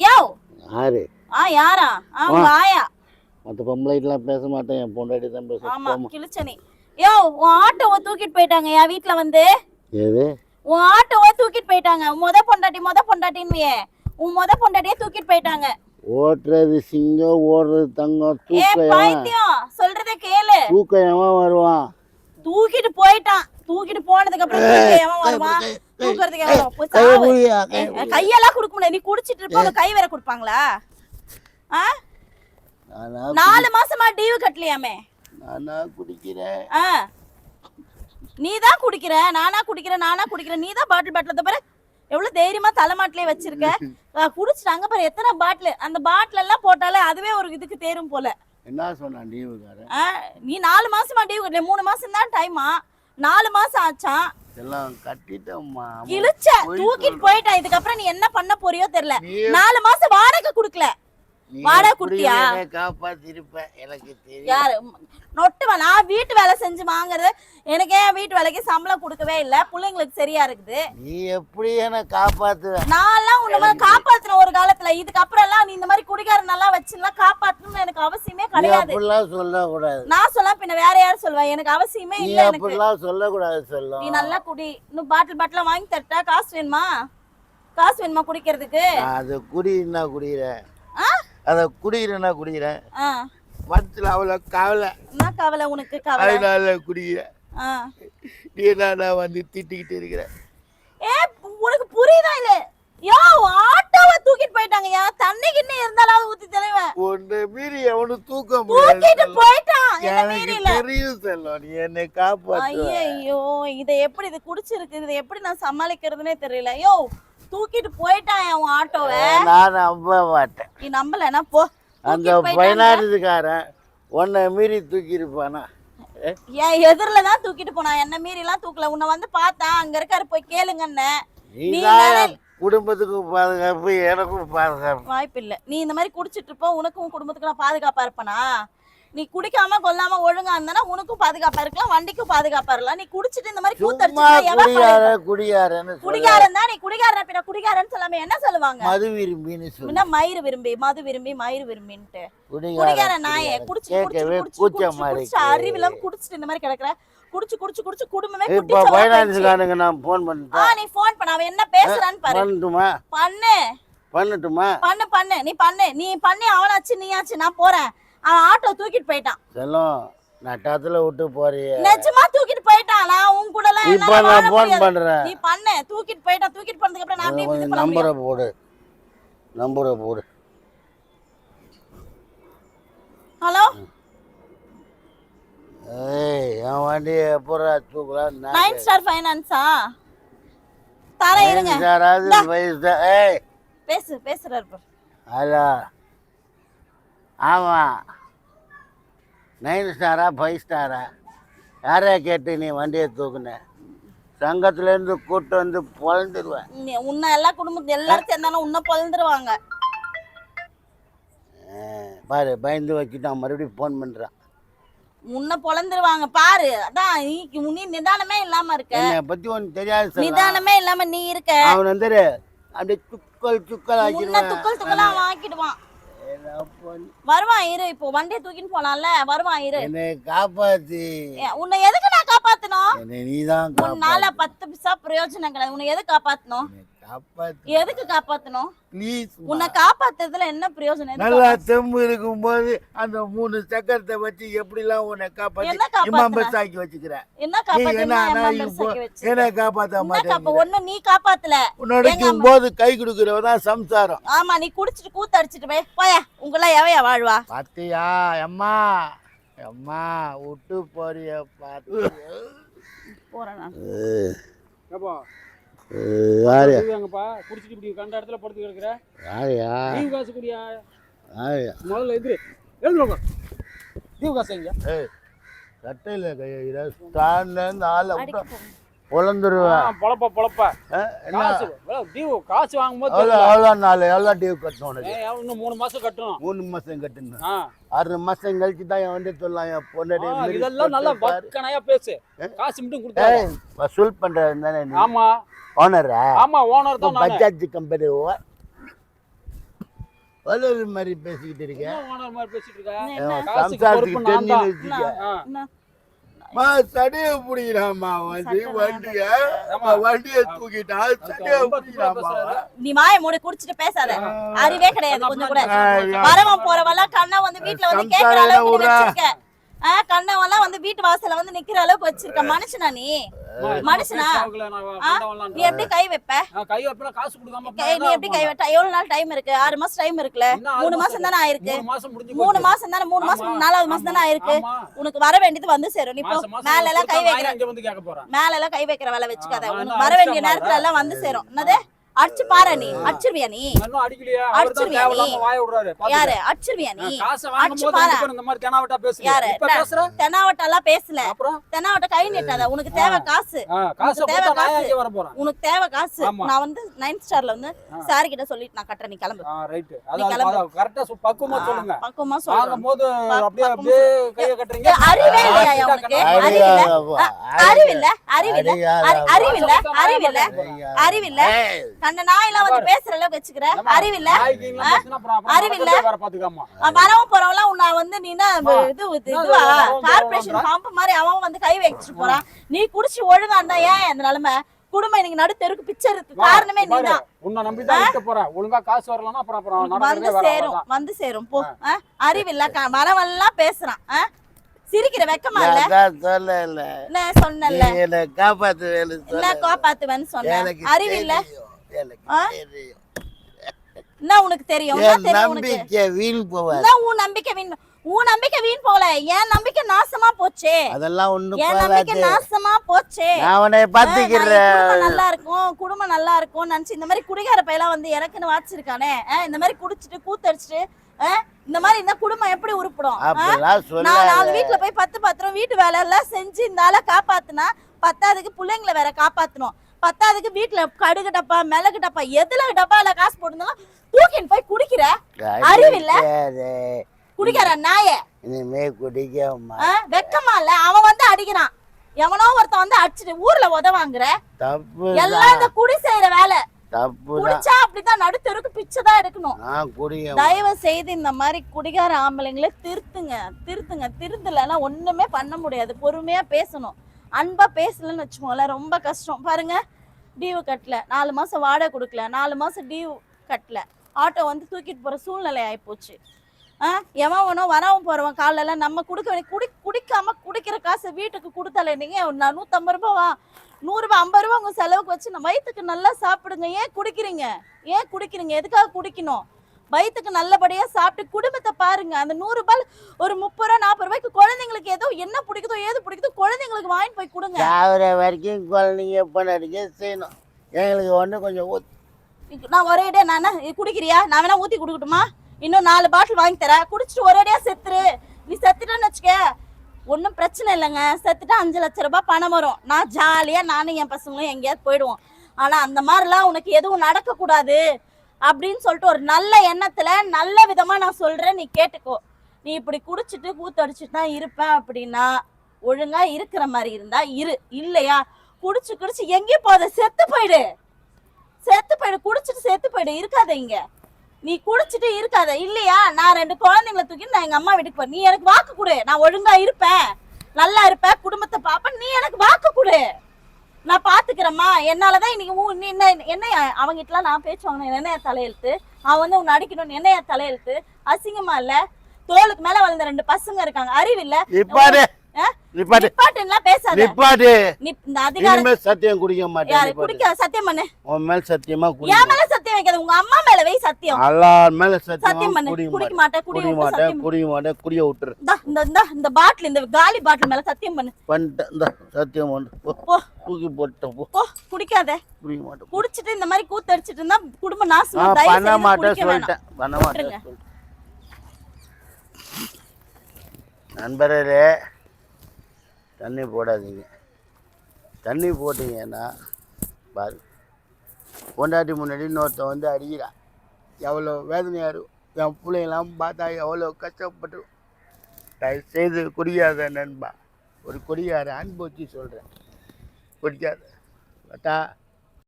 யோ. யாரு? ஆ யாரா? ஆ உங்க ஆயா. மற்ற பொம்பளைக்கெல்லாம் பேச மாட்டேன். என் பொண்டாட்டி தான் ஆமா பேச கிழிச்சனி யோ உன் ஆட்டோவை தூக்கிட்டு போயிட்டாங்க என் வீட்ல வந்து? உன் ஆட்டோவை தூக்கிட்டு போயிட்டாங்க. முத பொண்டாட்டி முத பொண்டாட்டின்னு உன் முத பொண்டாட்டியே தூக்கிட்டு போயிட்டாங்க. ஓட்டுறது சிங்கம் ஓடுறது தங்கம் ஏ தூக்க எவன் பைத்தியம். சொல்றத கேளு. வருவான். தூக்கிட்டு போயிட்டான். தூக்கிட்டு போனதுக்கு அப்புறம் எவன் வருவான்? தூக்குறதுக்கு எவன் வருவான்? கையெல்லாம் கொடுக்க முடியாது. நீ குடிச்சிட்டு இருப்ப கை வேற கொடுப்பாங்களா? நாலு மாசமா டியூ கட்டலையாமே? நானா குடிக்கிறேன். நீ தான் குடிக்கிற நானா குடிக்கிறேன் நானா குடிக்கிறேன். நீ தான் பாட்டில் பாட்டில் பாரு எவ்வளவு தைரியமா தலைமாட்டிலே வச்சிருக்க? ஆ, குடிச்சிட்டு அங்க பாரு எத்தனை பாட்டில் அந்த பாட்டில் எல்லாம் போட்டாலே அதுவே ஒரு இதுக்கு தேரும் போல. என்ன ஆ, நீ நாலு மாசமா டியூ கட்டல மூணு மாசம் தான் டைமா நாலு மாசம் ஆச்சான் எல்லாம் கட்டிட்டோம்மா. கிழிச்ச தூக்கிட்டு போயிட்டான். இதுக்கப்புறம் நீ என்ன பண்ண போறியோ தெரியல. நாலு மாசம் வாடகை குடுக்கல. நீ எப்படி குடுத்தியா? என்னை காப்பாத்திருப்ப எனக்கு தெரியும். யாரு? நொட்டுவா நான் வீட்டு வேலை செஞ்சு வாங்குறது எனக்கு ஏன் வீட்டு வேலைக்கு சம்பளம் கொடுக்கவே இல்ல. பிள்ளைங்களுக்கு சரியா இருக்குது. நீ எப்படி என்ன காப்பாத்துவ? நான்லாம் உன்ன காப்பாத்தின ஒரு காலத்துல இதுக்கப்புறம் எல்லாம் நீ இந்த மாதிரி குடிகாரன் நல்லா வச்சுலாம் காப்பாத்தணும்னு எனக்கு அவசியமே நீ கிடையாது. அப்படிலாம் சொல்லக்கூடாது. நான் சொல்ல பின்ன வேற யார் சொல்லுவா? எனக்கு அவசியமே நீ இல்ல எனக்கு. அப்படிலாம் சொல்லக்கூடாது நீ சொல்லும் நல்லா குடி. இன்னும் பாட்டில் பாட்டிலா வாங்கி தரட்டா? காசு வேணுமா? காசு வேணுமா குடிக்கிறதுக்கு? அது குடினா குடிக்கிறேன். ஆ அதை குடிக்கிறேன்னா குடிக்கிறேன். மனசுல அவ்வளோ கவலை. என்ன கவலை உனக்கு? கவலை. அதனால குடிக்கிறேன். நீ என்ன வந்து திட்டிக்கிட்டு இருக்கிற? ஏ உனக்கு புரியுதா இல்ல? யோ ஆட்டோவை தூக்கிட்டு போயிட்டாங்கயா தண்ணி கிண்ணி இருந்தாலும் ஊத்தி தலைவன் உன்னை மீறி எவனு தூக்க தூக்கிட்டு. போயிட்டான். என்ன எனக்கு மீறல தெரியும் செல்லம் நீ என்னை காப்பாத்து ஐயோ இதை எப்படி இது குடிச்சிருக்கு இதை எப்படி நான் சமாளிக்கிறதுனே தெரியல. யோ தூக்கிட்டு போயிட்டான் உன் ஆட்டோவை. நான் நம்ப மாட்டேன். நீ நம்பலனா போ. அந்த. பயனாடுதுக்காரன் உன்னை மீறி தூக்கியிருப்பானா? என் எதிரில தான் தூக்கிட்டு போனான் என்ன மீறி எல்லாம் தூக்கல. உன்னை வந்து பார்த்தேன் அங்க இருக்காரு போய் கேளுங்கன்னு. நீ குடும்பத்துக்கும் பாதுகாப்பு எனக்கும் பாதுகாப்பு. வாய்ப்பு இல்ல நீ இந்த மாதிரி குடிச்சிட்டு இருப்ப உனக்கும் உன் குடும்பத்துக்கு நான் பாதுகாப்பா இருப்பனா? நீ குடிக்காம கொல்லாம ஒழுங்கா இருந்தானா உனக்கும் பாதுகாப்பா இருக்கலாம் வண்டிக்கும் பாதுகாப்பா இருக்கலாம். நீ குடிச்சிட்டு இந்த மாதிரி கூத்தடிச்சு சொல்ல. குடிகாரன் தான் நீ குடிகாரன் பின்ன குடிகாரன் சொல்லாம என்ன சொல்லுவாங்க? மது விரும்பின்னு சொல்லு. மயிறு விரும்பி மது விரும்பி மயிறு விரும்பின்ட்டு. குடிகார குடிகாரன் நாயே. குடிச்சு குடிச்சு இருக்கு அறிவிலாம் குடிச்சிட்டு இந்த மாதிரி கிடக்குற. குடிச்சு குடிச்சு குடிச்சு குடும்பமே இப்ப. பைனான்ஸ்காரனுக்கு நான் போன் ஆ பண்ணிட்டேன் நீ ஃபோன் பண்ண. அவன் என்ன பேசுறான்னு பாரு. பண்ணட்டுமா? பண்ணு. பண்ணட்டுமா? பண்ணு பண்ணு. நீ பண்ணு. நீ பண்ணி. அவனாச்சு நீயாச்சு. நான் போறேன். அவன் ஆட்டோ தூக்கிட்டு போயிட்டான். செல்லம் நட்டத்துல விட்டு போறிய. நிஜமா தூக்கிட்டு போயிட்டான். நான் உன் கூட எல்லாம் இப்ப என்னால வாழ நான் போன் முடியாது. பண்றேன். நீ பண்ணு. தூக்கிட்டு போயிட்டான். தூக்கிட்டு போனதுக்கு அப்புறம் நான் எப்படி இது பண்ண நம்பரை போடு. நம்பரை போடு. ஹலோ? ஏய் என் வண்டியை எப்படா தூக்கலாம் நைன் ஸ்டார் ஃபைனான்ஸா தரேன் இருங்க. யாராவது வயசு ஏய். பேசு பேசுறாரு பாரு. ஹலோ. ஆமாம் நைன் ஸ்டாரா ஃபைவ் ஸ்டாரா? யாரா கேட்டு நீ வண்டியை தூக்குன? சங்கத்துலேருந்து கூட்டு வந்து பொழந்துருவேன் உன்னை எல்லா குடும்பத்து எல்லாரும் சேர்ந்தாலும் உன்னை பொழந்துருவாங்க. பாரு பயந்து வச்சுட்டான் மறுபடியும் ஃபோன் பண்ணுறான் உன்னை பொழந்துருவாங்க பாரு. அதான் நீ நிதானமே இல்லாம இருக்க. என்னை பற்றி ஒன்று தெரியாது நிதானமே இல்லாம நீ இருக்க. அவன் வந்து அப்படியே சுக்கல் உன்னை ஆக்கிடுவான் துக்கல் துக்கலா ஆக்கிடுவான். பண்ணு? வருவான் இரு. இப்போ வண்டியை தூக்கின்னு போனான்ல வருவான் இரு. என்னை காப்பாத்தி. உன்னை எதுக்கு நான் காப்பாத்தணும்? நீ தான் உன்னால பத்து பைசா பிரயோஜனம் கிடையாது. உன்னை எதுக்கு காப்பாத்தணும்? காப்பாத்தி எதுக்கு காப்பாத்தணும்? உன்னை காப்பாத்துறதுல என்ன பிரயோஜனம்? நல்லா தெம்பு இருக்கும்போது அந்த மூணு சக்கரத்தை வச்சு எப்படிலாம் உன்னை காப்பாத்தி என்ன காப்பாத்துன? இமாம் பஸ் ஆக்கி வச்சுக்கிறேன் என்ன காப்பாத்த என்ன காப்பா மாட்டேன் ஒண்ணு நீ காப்பாத்தல. உன்னோடைக்கும் போது கை கொடுக்கிறவ தான் சம்சாரம். ஆமா நீ குடிச்சிட்டு கூத்து அடிச்சிட்டு போய் போய உங்கள எவையா வாழ்வா? பாத்தியா அம்மா அம்மா விட்டு போறிய பார்த்து போறேன் நான் ஏப்பா யாரு எங்கப்பா குடிச்சிட்டு இப்படி கண்ட இடத்துல படுத்து கிடக்குற. யாரையா லீவ் காசு குடியா? யாரையா முதல்ல எதிரு எழுந்துருங்க லீவ் காசு எங்க ஏய் சட்டையில் கையில ஸ்டாண்ட்லேருந்து ஆளை விட்டு. பொழந்துருவேன் பொழப்ப பொழப்ப. ஆ, என்ன? காசு வாங்கும்போது எவ்வளோ நாள் எவ்வளோ டியூ கட்டணும் உனக்கு? இன்னும் மூணு மாசம் கட்டணும். மூணு மாதம் கட்டணும். ஆறு மாதம் கழிச்சு தான் என் வந்து சொல்லலாம் என் பொண்ணு இதெல்லாம் நல்லா வக்கனையா பேசு. காசு மட்டும் கொடுத்தா வசூல் பண்ணுறது தானே நீ? ஆமா. ஓனரா ஆமா ஓனர் தான் பஜாஜ் கம்பெனி வலுவல் மாதிரி பேசிக்கிட்டு இருக்கேன் ஓனர் மாதிரி பேசிட்டு இருக்க? என்ன? காசுக்கு சம்சாரத்துக்கு பொறுப்பு நான் தான். தெரிஞ்சு வச்சுக்க? மா சடைய பிடிக்கிறாமா வந்து? வண்டிய ஆமா. வண்டிய தூக்கிட்டா சடைய ரொம்ப திமிரா பிடிக்கிறாமா பேசுறாரு. நீ வாயை மூடி குடிச்சிட்டு பேசாத. அறிவே கிடையாது கொஞ்சம் கூட. வரவன் போறவெல்லாம் கண்ணா வந்து வீட்டுல வந்து கேக்குற அளவுக்கு. வச்சிருக்க. கண்ணவெல்லாம் வந்து வீட்டு வாசல்ல வந்து நிக்கிற அளவுக்கு வச்சிருக்க மனுஷனா நீ? மனுஷனா? நீ எப்படி கை வைப்ப? கை காசு கொடுக்காம நீ எப்படி கை வைட்ட எவ்வளவு நாள் டைம் இருக்கு? ஆறு மாசம் டைம் ஆறு மூணு மாசம் தானே ஆயிருக்கு? மூணு மாசம் தானே மூணு மாசம் நாலாவது மாசம் தானே ஆயிருக்கு. உனக்கு வர வேண்டியது வந்து சேரும். நீ மேல எல்லாம் கை வைக்கிற மேல எல்லாம் கை வைக்கிற வேலை வச்சுக்காத. உனக்கு வர வேண்டிய நேரத்துல எல்லாம் வந்து சேரும். என்னது? அடிச்சு பாரு நீ அடிச்சிருவியா நீ? அடிச்சிருவியா நீ? யாரு? அடிச்சிருவியா நீ? நான் அடிச்சு பாரு. இப்ப இந்த மாதிரி தெனாவட்டா யாரு? நான் தெனாவட்டெல்லாம் பேசல. அப்புறம்? தெனாவட்ட கை நீட்டாத. உனக்கு தேவை காசு. தேவை நான் காசு. எங்க வர போறேன். உனக்கு தேவை காசு. நான் வந்து நைன்த் ஸ்டார்ல வந்து சாரி கிட்ட சொல்லிட்டு நான் கட்டுறேன். நீ கிளம்பு. ரைட் கரெக்டா சு- பக்குவமா சொல்லுங்க. பக்குவமா சொல்றேன். வாங்கும் போது பக்- அப்படியே பக்குவமா அப்படியே கைய கட்டுறீங்க? ஏய், அறிவே இல்லையா உனக்கு? அறிவில்ல அறிவில்ல அறிவில்ல அறி- அறிவில்ல அறிவில்ல அறிவில்ல கண்ட நாயெல்லாம் வந்து பேசுற அளவுக்கு வச்சுக்கிற. அறிவில்ல? அறிவில்ல? வரவன் போறவன்லாம் உன்னை வந்து நீ என்ன இது இது இதுவா? கார்பரேஷன் பம்ப் மாதிரி அவன் வந்து கை வச்சுட்டு போறான். நீ குடிச்சு ஒழுங்கா இருந்தா ஏன் இந்த நிலைமை? குடும்பம் இன்னைக்கு நடு தெருக்கு பிச்சை இருக்கு காரணமே நீதான். உன்னை நம்பி தான் விட்டு போறேன். ஒழுங்கா காசு வரலன்னா அப்புறம் அப்புறம் வந்து சேரும். வந்து சேரும். போ? அறிவில்ல வரவெல்லாம் பேசுறான்? சிரிக்கிற வெக்கமா இல்ல? சொல்லல. என்ன சொன்னல காப்பாத்துவேன்னு சொன்ன? எனக்கு அறிவில்ல? என்ன உனக்கு தெரியும்? நம்பிக்கை வீண் போவாது உன் நம்பிக்கை வீண்? உன் நம்பிக்கை வீண் போகல. என் நம்பிக்கை நாசமா போச்சே. அதெல்லாம் ஒண்ணும் என் நம்பிக்கை நாசமா போச்சே. நான் உன்னை பத்திக்கிறேன் நல்லா இருக்கும். குடும்பம் நல்லா இருக்கும் நினைச்சு இந்த மாதிரி குடிகார பையெல்லாம் வந்து எனக்குன்னு வாச்சிருக்கானே. இந்த மாதிரி குடிச்சிட்டு கூத்தடிச்சிட்டு இந்த மாதிரி இந்த குடும்பம் எப்படி உருப்படும்? நான் நாலு வீட்டுல போய் பத்து பத்திரம் வீட்டு வேலை எல்லாம் செஞ்சு இந்த ஆளை காப்பாத்துனா பத்தாவதுக்கு பிள்ளைங்களை வேற காப்பாத்தணும். பத்தாவதுக்கு வீட்டுல கடுகு டப்பா மிளகு டப்பா எதுல டப்பால காசு போட்டுருந்தாலும் தூக்கின்னு போய் குடிக்கிற. அறிவில்ல? குடிக்கிற நாய? இனிமே குடிக்கமா ஆ, வெக்கமா இல்ல? அவன் வந்து அடிக்கிறான். எவனோ ஒருத்தன் வந்து அடிச்சிட்டு ஊர்ல உதவாங்குற தப்பு எல்லாம் இந்த குடி செய்யற வேலை. குடிச்சா அப்படிதான் நடுத்தெருக்கு பிச்சை தான் எடுக்கணும். குடிக்க தயவு செய்து இந்த மாதிரி குடிகார ஆம்பளைங்களை திருத்துங்க. திருத்துங்க. திருத்தலைன்னா ஒண்ணுமே பண்ண முடியாது. பொறுமையா பேசணும். அன்பா பேசலன்னு வச்சுக்கோங்களேன் ரொம்ப கஷ்டம். பாருங்க டியூ கட்டல. நாலு மாசம் வாடகை கொடுக்கல. நாலு மாசம் டியூ கட்டல. ஆட்டோ வந்து தூக்கிட்டு போற சூழ்நிலை ஆயிப்போச்சு. ஆ எவனோ வரவன் போறவன் காலைல எல்லாம் நம்ம கொடுக்க வேண்டிய குடி குடிக்காம குடிக்கிற காசு வீட்டுக்கு கொடுத்தாலே நீங்க நான் நூத்தம்பது ரூபாவா நூறுரூபா ஐம்பது ரூபா உங்க செலவுக்கு வச்சு நம்ம வயிற்றுக்கு நல்லா சாப்பிடுங்க. ஏன் குடிக்கிறீங்க? ஏன் குடிக்கிறீங்க? எதுக்காக குடிக்கணும்? வயிற்றுக்கு நல்லபடியா சாப்பிட்டு குடும்பத்தை பாருங்க. அந்த நூறு ரூபாய் ஒரு முப்பது ரூபா நாற்பது ரூபாய்க்கு குழந்தைங்களுக்கு ஏதோ என்ன பிடிக்குதோ ஏது பிடிக்குதோ குழந்தைங்களுக்கு வாங்கிட்டு போய் கொடுங்க. சாவர வரைக்கும் குழந்தைங்க பண்ணடிக்க செய்யணும்? எங்களுக்கு ஒண்ணு கொஞ்சம். நான் ஒரேடியா நான் என்ன, இது குடிக்கிறியா? நான் வேணா ஊத்தி குடுக்கட்டுமா? இன்னும் நாலு பாட்டில் வாங்கி தரேன். குடிச்சிட்டு ஒரேடியா செத்துரு. நீ செத்துட்டேன்னு வச்சுக்க. ஒன்றும் பிரச்சனை இல்லைங்க. செத்துட்டா அஞ்சு லட்ச ரூபாய் பணம் வரும். நான் ஜாலியா நானும் என் பசங்களும் எங்கேயாவது போயிடுவோம். ஆனா அந்த மாதிரிலாம் உனக்கு எதுவும் நடக்கக்கூடாது. அப்படின்னு சொல்லிட்டு ஒரு நல்ல எண்ணத்துல நல்ல விதமா நான் சொல்றேன். நீ கேட்டுக்கோ. நீ இப்படி குடிச்சிட்டு கூத்தடிச்சிட்டு தான் இருப்பேன் அப்படின்னா ஒழுங்கா இருக்கிற மாதிரி இருந்தா இரு. இல்லையா? குடிச்சு குடிச்சு எங்கேயும் போத செத்து போயிடு. செத்து போயிடு. குடிச்சிட்டு செத்து போயிடு. இருக்காத இங்க. நீ குடிச்சிட்டு இருக்காத. இல்லையா? நான் ரெண்டு குழந்தைங்களை தூக்கி நான் எங்க அம்மா வீட்டுக்கு போறேன். நீ எனக்கு வாக்கு கொடு. நான் ஒழுங்கா இருப்பேன். நல்லா இருப்பேன். குடும்பத்தை பார்ப்பேன் நீ எனக்கு வாக்கு கொடு. நான் பாத்துக்கிறேம்மா. என்னாலதான் இன்னைக்கு என்ன என்ன அவங்கிட்டலாம் நான் பேச்சு வாங்கினேன். என்ன என் தலையெழுத்து அவன் வந்து உன்னை அடிக்கணும்னு என்ன என் தலையெழுத்து அசிங்கமா இல்ல? தோளுக்கு மேல வளர்ந்த ரெண்டு பசங்க இருக்காங்க. அறிவில்ல நிப்பாடு ஆ? நிப்பாடு சத்தியம் குடிக்க மாட்டேன். சத்தியம் பண்ணு. உன் மேல் சத்தியமா மேல சத்தியம் வைக்காத. உங்க அம்மா மேல வை சத்தியம். எல்லார் மேல சத்தியம் குடிக்க குடிக்க மாட்டேன். குடி குடிக்க மாட்டேன். சத்தியம் குடிக்க மாட்டேன். குடிய விட்டுரு. இந்தா, இந்த பாட்டில் இந்த காலி பாட்டில் மேல சத்தியம் பண்ணு. பண்ணிட்டேன். சத்தியம் பண்ணு. தூக்கி போட்டேன் போ. குடிக்காத. குடிக்க மாட்டேன். குடிச்சிட்டு இந்த மாதிரி கூத்தடிச்சிட்டு இருந்தா குடும்ப நாசமா பண்ண மாட்டேன் சொல்லிட்டேன். பண்ண மாட்டேன். நண்பர்களே தண்ணி போடாதீங்க. தண்ணி போட்டீங்கன்னா பாரு. பொண்டாட்டி முன்னாடி இன்னொருத்தன் வந்து அடிக்கிறான் எவ்வளோ வேதனையாக இருக்கும். என் பிள்ளைங்களாம் பார்த்தா எவ்வளோ கஷ்டப்பட்டு தயவு செய்து குடிக்காத நண்பா. ஒரு குடிகார அனுபவிச்சு சொல்கிறேன் குடிக்காத பட்டா